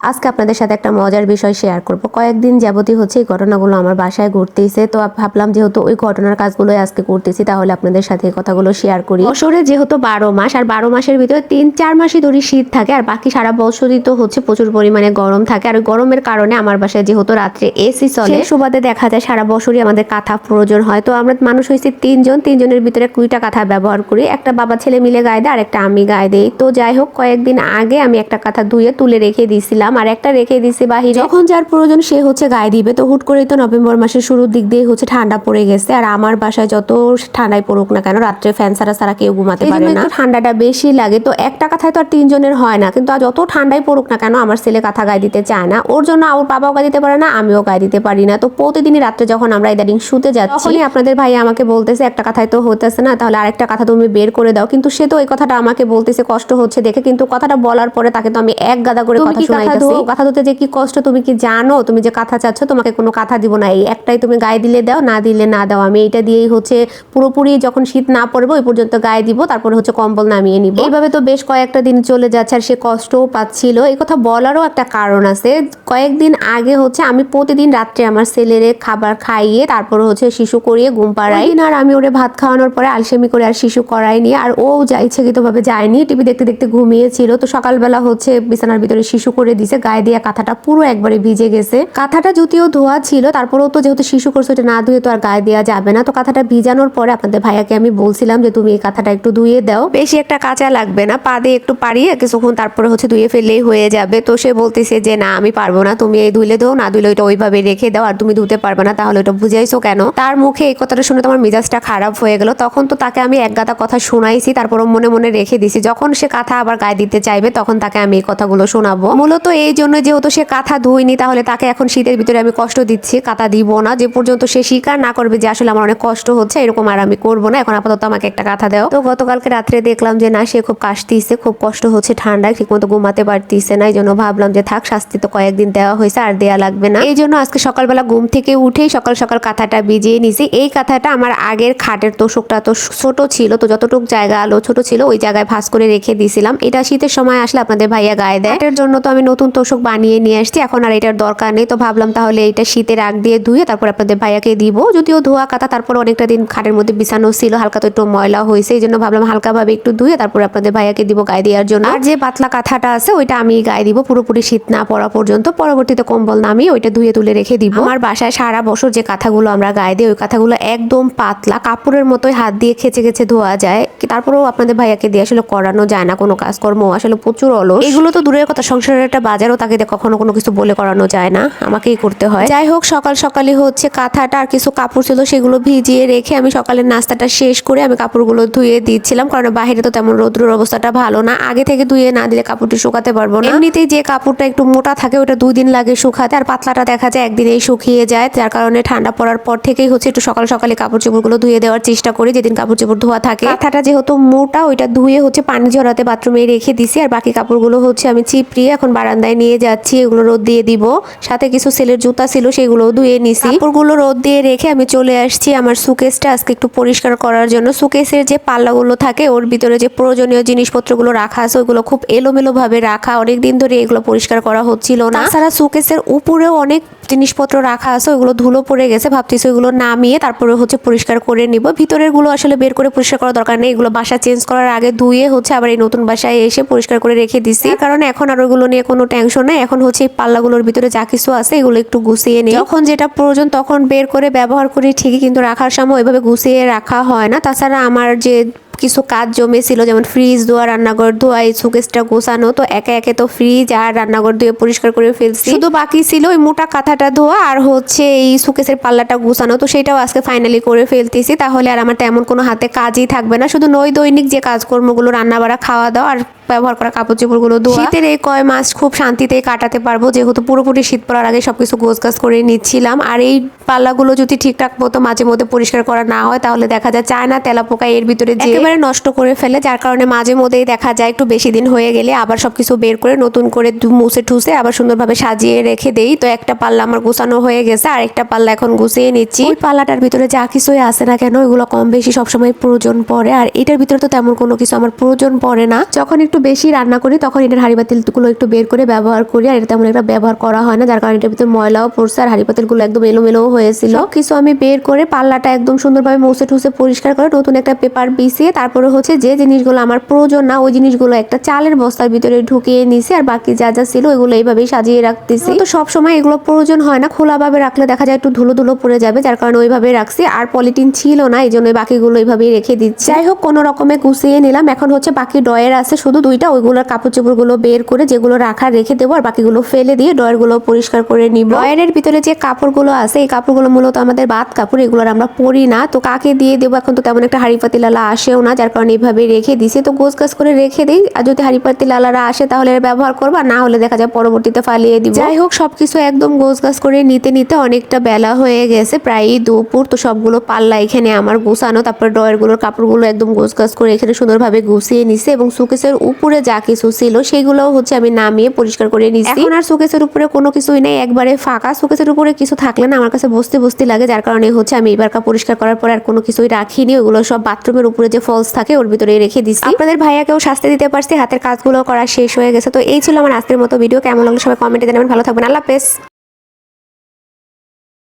আজকে আপনাদের সাথে একটা মজার বিষয় শেয়ার করব। কয়েকদিন যাবতই হচ্ছে এই ঘটনাগুলো আমার বাসায় ঘটতেছে। তো ভাবলাম যেহেতু ওই ঘটনার কাজগুলোই আজকে করতেছি, তাহলে আপনাদের সাথে এই কথাগুলো শেয়ার করি। বছরে যেহেতু বারো মাস, আর বারো মাসের ভিতরে তিন, চার মাসই ধরে শীত থাকে, আর বাকি সারা বছরই তো হচ্ছে প্রচুর পরিমাণে গরম থাকে। আর গরমের কারণে আমার বাসায় যেহেতু রাত্রে এসি চলে সুবাদে দেখা যায় সারা বছরই আমাদের কাঁথা প্রয়োজন হয়। তো আমরা মানুষ হয়েছি তিনজন, তিনজনের ভিতরে কুড়িটা কাঁথা ব্যবহার করি। একটা বাবা ছেলে মিলে গায়ে দেয় আর একটা আমি গায়ে দেই। তো যাই হোক, কয়েকদিন আগে আমি একটা কাঁথা ধুয়ে তুলে রেখে দিয়েছিলাম। আর একটা রেখে দিছি বাহিরে। যখন যার প্রয়োজন সে হচ্ছে গায়ে দিবে। তো হুট করেই তো নভেম্বর মাসের শুরুর দিক দিয়ে হচ্ছে ঠান্ডা পড়ে গেছে। আর আমার বাসায় যত ঠান্ডায় পড়ুক না কেন রাত্রে ফ্যান ছাড়া ছাড়া কেউ ঘুমাতে পারে না। ঠান্ডাটা বেশি লাগে। তো একটা কথায় তো আর তিনজনের হয় না। কিন্তু আর যত ঠান্ডায় পড়ুক না কেন আমার ছেলে কাঁথা গায়ে দিতে চায় না। ওর জন্য ওর বাবাও গায়ে দিতে পারে না আমিও গায়ে দিতে পারি না। তো প্রতিদিনই রাত্রে যখন আমরা ইদানিং শুতে যাচ্ছি তখনই আপনাদের ভাই আমাকে বলতেছে একটা কথায় তো হতেছে না তাহলে আরেকটা কথা তুমি বের করে দাও। কিন্তু সে তো ওই কথাটা আমাকে বলতেছে কষ্ট হচ্ছে দেখে। কিন্তু কথাটা বলার পরে তাকে তো আমি এক গাদা করে কথা শোনাইতেছি কথা ধুতে যে কি কষ্ট তুমি কি জানো? তুমি যে কথা চাচ্ছ তোমাকে কোনো কথা দিব না। এই একটাই তুমি গায়ে দিলে দাও না দিলে না দাও। আমি এইটা দিয়েই হচ্ছে পুরোপুরি যখন শীত না পড়বে ওই পর্যন্ত গায়ে দিব তারপরে হচ্ছে কম্বল নামিয়ে নিব। এইভাবে তো বেশ কয়েকটা দিন চলে যাচ্ছে আর সে কষ্টও পাচ্ছিল। এই কথা বলারও একটা কারণ আছে। কয়েকদিন আগে হচ্ছে আমি প্রতিদিন রাত্রে আমার ছেলেরে খাবার খাইয়ে তারপরে হচ্ছে শিশু করিয়ে ঘুম পাড়াই। আর আমি ওরে ভাত খাওয়ানোর পরে আলসেমি করে আর শিশু করাইনি। আর ও যা ইচ্ছাকৃতভাবে যায়নি। টিভি দেখতে দেখতে ঘুমিয়েছিল। তো সকালবেলা হচ্ছে বিছানার ভিতরে শিশু করে দিছে, গায়ে দিয়ে কাঁথাটা পুরো একবারে ভিজে গেছে। কাঁথাটা যদিও ধোয়া ছিল, তারপরেও তো যেহেতু শিশু করছে ওটা না ধুয়ে তো আর গায়ে দেওয়া যাবে না। তো কাঁথাটা ভিজানোর পরে আপনাদের ভাইয়াকে আমি বলছিলাম যে, তুমি এই কাঁথাটা একটু ধুয়ে দাও। বেশি একটা কাঁচা লাগবে না, পা দিয়ে একটু পারিয়ে কিছুক্ষণ তারপরে হচ্ছে ধুয়ে ফেললেই হয়ে যাবে। তো সে বলতেছে যে, না, আমি পারব না, তুমি এই ধুলে দাও, না ধুলে ওইটা ওইভাবে রেখে দাও, আর তুমি ধুতে পারবে না, তাহলে ওটা বুঝাইছো কেন? তার মুখে এই কথাটা শুনে তোমার মেজাজটা খারাপ হয়ে গেল। তখন তো তাকে আমি এক গাদা কথা শোনাইছি তারপর মনে মনে রেখে দিছি। যখন সে কাঁথা আবার গায়ে দিতে চাইবে, তখন তাকে আমি এই কথাগুলো শোনাবো। মূলত এই জন্য যেহেতু সে কাঁথা ধুইনি, তাহলে তাকে এখন শীতের ভিতরে আমি কষ্ট দিচ্ছি, কাঁথা দিব না। যে পর্যন্ত সে স্বীকার না করবে যে আসলে আমার অনেক কষ্ট হচ্ছে, এরকম আর আমি করব না। এখন আপাতত আমাকে একটা কাঁথা দাও। তো গতকালকে রাত্রে দেখলাম যে না, সে খুব কাশতিছে, খুব কষ্ট হচ্ছে ঠান্ডায়, ঠিকমতো ঘুমাতে পারতিছে না। এই জন্য ভাবলাম যে থাক, শাস্তি তো কয়েকদিন দেওয়া হয়েছে, আর দেওয়া লাগবে না। এই জন্য আজকে সকালবেলা ঘুম থেকে উঠেই সকাল সকাল কাঁথাটা ভিজিয়ে নিছি। এই কাঁথাটা আমার আগের খাটের তোষকটা তো ছোট ছিল, তো যতটুকু জায়গা আলো ছোট ছিল, ওই জায়গায় ভাস করে রেখে দিয়েছিলাম এটা শীতের সময় আসলে আপনাদের ভাইয়া গায়ে দেয়। এটার জন্য তো আমি নতুন তোষক বানিয়ে নিয়ে আসছি। এখন আর এটার দরকার নেই। তো ভাবলাম তাহলে এটা শীতের আগ দিয়ে ধুয়ে তারপর আপনাদের ভাইয়াকে দিব। যদিও ধোয়া কাতা তারপর অনেকটা দিন খাটের মধ্যে বিছানো ছিল, হালকা তো একটু ময়লা হয়েছে, এই জন্য ভাবলাম হালকাভাবে একটু ধুয়ে তারপর আপনাদের ভাইয়াকে দিব গায়ে দেওয়ার জন্য। আর যে পাতলা কাঁথাটা আছে, ওইটা আমি গায়ে দিব। পুরোপুরি শীত না পড়া পর্যন্ত। পরবর্তীতে কম্বল নামিয়ে ওইটা ধুয়ে তুলে রেখে দিব। আমার বাসায় সারা বছর যে কাঁথাগুলো আমরা গায়ে দিই, ওই কাঁথাগুলো একদম পাতলা। কাপড়ের মতোই হাত দিয়ে খেচে খেচে ধোয়া যায়। তারপরেও আপনাদের ভাইয়াকে দিয়ে আসলে করানো যায় না। কোনো কাজকর্ম আসলে প্রচুর অলস। এগুলো তো দূরের কথা। সংসারের একটা বাজারও তাকে কখনো কোনো কিছু বলে করানো যায় না। আমাকেই করতে হয়। যাই হোক সকাল সকালে হচ্ছে কাঁথাটা আর কিছু কাপড় ছিল সেগুলো ভিজিয়ে রেখে আমি সকালের নাস্তাটা শেষ করে আমি কাপড়গুলো ধুয়ে দিচ্ছিলাম। কারণ বাইরে তো তেমন রৌদ্রের অবস্থাটা ভালো না। আগে থেকে ধুয়ে না দিলে কাপড়টি শুকাতে পারব না। এমনিতেই যে কাপড়টা একটু মোটা থাকে ওটা দুই দিন লাগে শুকাতে। আর পাতলাটা দেখা যায় একদিনেই শুকিয়ে যায়। যার কারণে ঠান্ডা পড়ার পর থেকেই হচ্ছে একটু সকাল সকালে কাপড় চোপড়গুলো ধুয়ে দেওয়ার চেষ্টা করি। যেদিন কাপড় চোপড় ধোয়া থাকে। কাঁথাটা যেহেতু মোটা, ওইটা ধুয়ে হচ্ছে পানি ঝরাতে বাথরুমে রেখে দিছি। আর বাকি কাপড়গুলো হচ্ছে আমি চিপড়িয়ে এখন বারান্দায় নিয়ে যাচ্ছি এগুলো রোদ দিয়ে দিব। সাথে কিছু সেলের জুতা ছিল সেগুলোও ধুয়ে নিছি। কাপড়গুলো রোদ দিয়ে রেখে আমি চলে আসছি আমার সুকেসটা আজকে একটু পরিষ্কার করার জন্য। সুকেসের যে পাল্লাগুলো থাকে ওর ভিতরে যে প্রয়োজনীয় জিনিসপত্রগুলো রাখা আছে ওইগুলো খুব এলোমেলোভাবে রাখা। অনেক দিন ধরে এগুলো পরিষ্কার করা হচ্ছিল না। তাছাড়া সুকেসের উপরেও অনেক জিনিসপত্র রাখা আছে, ওইগুলো ধুলো পড়ে গেছে, ভাবতেছি ওইগুলো নামিয়ে তারপরে হচ্ছে পরিষ্কার করে নিব। ভিতরেরগুলো আসলে বের করে পরিষ্কার করার দরকার নেই, এগুলো বাসা চেঞ্জ করার আগে ধুয়ে হচ্ছে আবার এই নতুন বাসায় এসে পরিষ্কার করে রেখে দিছি। কারণ এখন আর ওইগুলো নিয়ে কোনো টেনশন নেই, এখন হচ্ছে এই পাল্লাগুলোর ভিতরে যা কিছু আছে এগুলো একটু গুছিয়ে নিই। যখন যেটা প্রয়োজন তখন বের করে ব্যবহার করি, ঠিকই কিন্তু রাখার সময় ওইভাবে গুছিয়ে রাখা হয় না। তাছাড়া আমার যে কিছু কাজ জমেছিল, যেমন ফ্রিজ ধোয়া, রান্নাঘর, ধোয়া, এই সুকেসটা গোছানো, তো একে একে তো ফ্রিজ আর রান্নাঘর ধুয়ে পরিষ্কার করে ফেলছি। শুধু বাকি ছিল ওই মোটা কাঁথাটা ধোয়া আর হচ্ছে এই সুকেসের পাল্লাটা গোছানো, তো সেটাও আজকে ফাইনালি করে ফেলতেছি। তাহলে আর আমার তেমন কোনো হাতে কাজই থাকবে না। শুধু নৈ দৈনিক যে কাজকর্মগুলো রান্না বাড়া খাওয়া দাওয়া আর ব্যবহার করা কাপড় চোপড়গুলো ধোয়া। শীতের এই কয় মাস খুব শান্তিতে কাটাতে পারব। যেহেতু পুরোপুরি শীত পড়ার আগে সব সবকিছু গোছগাছ করে নিচ্ছিলাম। আর এই পাল্লাগুলো যদি ঠিকঠাক মতো মাঝে মধ্যে পরিষ্কার করা না হয় তাহলে দেখা যায় চায়না তেলা পোকা এর ভিতরে যে একেবারে নষ্ট করে ফেলে যার কারণে মাঝে মধ্যেই দেখা যায় একটু বেশি দিন হয়ে গেলে আবার সবকিছু বের করে নতুন করে মুছে ঠুসে আবার সুন্দরভাবে সাজিয়ে রেখে দেই। তো একটা পাল্লা আমার গোছানো হয়ে গেছে আর একটা পাল্লা এখন গুছিয়ে নিচ্ছি। ওই পাল্লাটার ভিতরে যা কিছুই আসে না কেন এগুলো কম বেশি সবসময় প্রয়োজন পড়ে। আর এটার ভিতরে তো তেমন কোনো কিছু আমার প্রয়োজন পড়ে না। যখন একটু একটু বেশি রান্না করি, তখন এটার হাঁড়ি পাতিলগুলো একটু বের করে ব্যবহার করি। আর এটা তেমন একটা ব্যবহার করা হয় না, যার কারণে এটার ভিতরে ময়লাও পড়ছে আর হাঁড়ি পাতিলগুলো একদম এলোমেলো হয়েছিল। কিছু আমি বের করে পাল্লাটা একদম সুন্দরভাবে মুছে ঠুসে পরিষ্কার করে নতুন একটা পেপার বিছিয়ে তারপরে হচ্ছে যে জিনিসগুলো আমার প্রয়োজন না, ওই জিনিসগুলো একটা চালের বস্তার ভিতরে ঢুকিয়ে নিছি আর বাকি যা যা ছিল ওইগুলো এইভাবেই সাজিয়ে রাখতেছি। তো সব সময় এগুলো প্রয়োজন হয় না, খোলাভাবে রাখলে দেখা যায় একটু ধুলো ধুলো পড়ে যাবে, যার কারণে ওইভাবে রাখছি। আর পলিটিন ছিল না এই জন্য বাকিগুলো এইভাবেই রেখে দিচ্ছি। যাই হোক, কোনো রকমে গুছিয়ে নিলাম। এখন হচ্ছে বাকি ডয়ের আছে, শুধু দুইটা, ওইগুলোর কাপড় চোপড়গুলো বের করে যেগুলো রাখা রেখে দেবো আর বাকিগুলো ফেলে দিয়ে ডয়েরগুলো পরিষ্কার করে নিব। ডয়ের ভিতরে যে কাপড়গুলো আছে, এই কাপড়গুলো মূলত আমাদের বাদ কাপড়, এগুলোর আমরা পরি না। তো কাকে দিয়ে দেবো? এখন তো তেমন একটা হাড়ি পাতিলালা আসেও না, যার কারণে এইভাবে রেখে দিছি। তো গোছ গাছ করে রেখে দিই, আর যদি হাড়ি পাতিলালারা আসে তাহলে ব্যবহার করব, আর না হলে দেখা যায় পরবর্তীতে ফালিয়ে দিব। যাই হোক, সবকিছু একদম গোছ গাছ করে নিতে নিতে অনেকটা বেলা হয়ে গেছে প্রায় দুপুর। তো সবগুলো পাল্লা এখানে আমার গুছানো, তারপর ড্রয়ারগুলোর কাপড়গুলো একদম গোছ গাছ করে এখানে সুন্দরভাবে গুছিয়ে নিছে এবং সুকেসের উপরে যা কিছু ছিল সেগুলো হচ্ছে আমি নামিয়ে পরিষ্কার করে নিছি এখন আর সুকেসের উপরে কোনো কিছুই নেই একবারে ফাঁকা। সুকেসের উপরে কিছু থাকলে না আমার কাছে বসতে বসতে লাগে যার কারণে হচ্ছে আমি এবার পরিষ্কার করার পর আর কোনো কিছুই রাখিনি। ওগুলো সব বাথরুমের উপরে যে ফলস থাকে ওর ভিতরে রেখে দিচ্ছি আপনাদের ভাইয়াকেও শাস্তি দিতে পারছি হাতের কাজগুলো করা শেষ হয়ে গেছে। তো এই ছিল আমার আজকের মতো ভিডিও কেমন লাগল সবাই কমেন্টে জানাবেন। ভালো থাকবেন। আল্লাহ হাফেজ।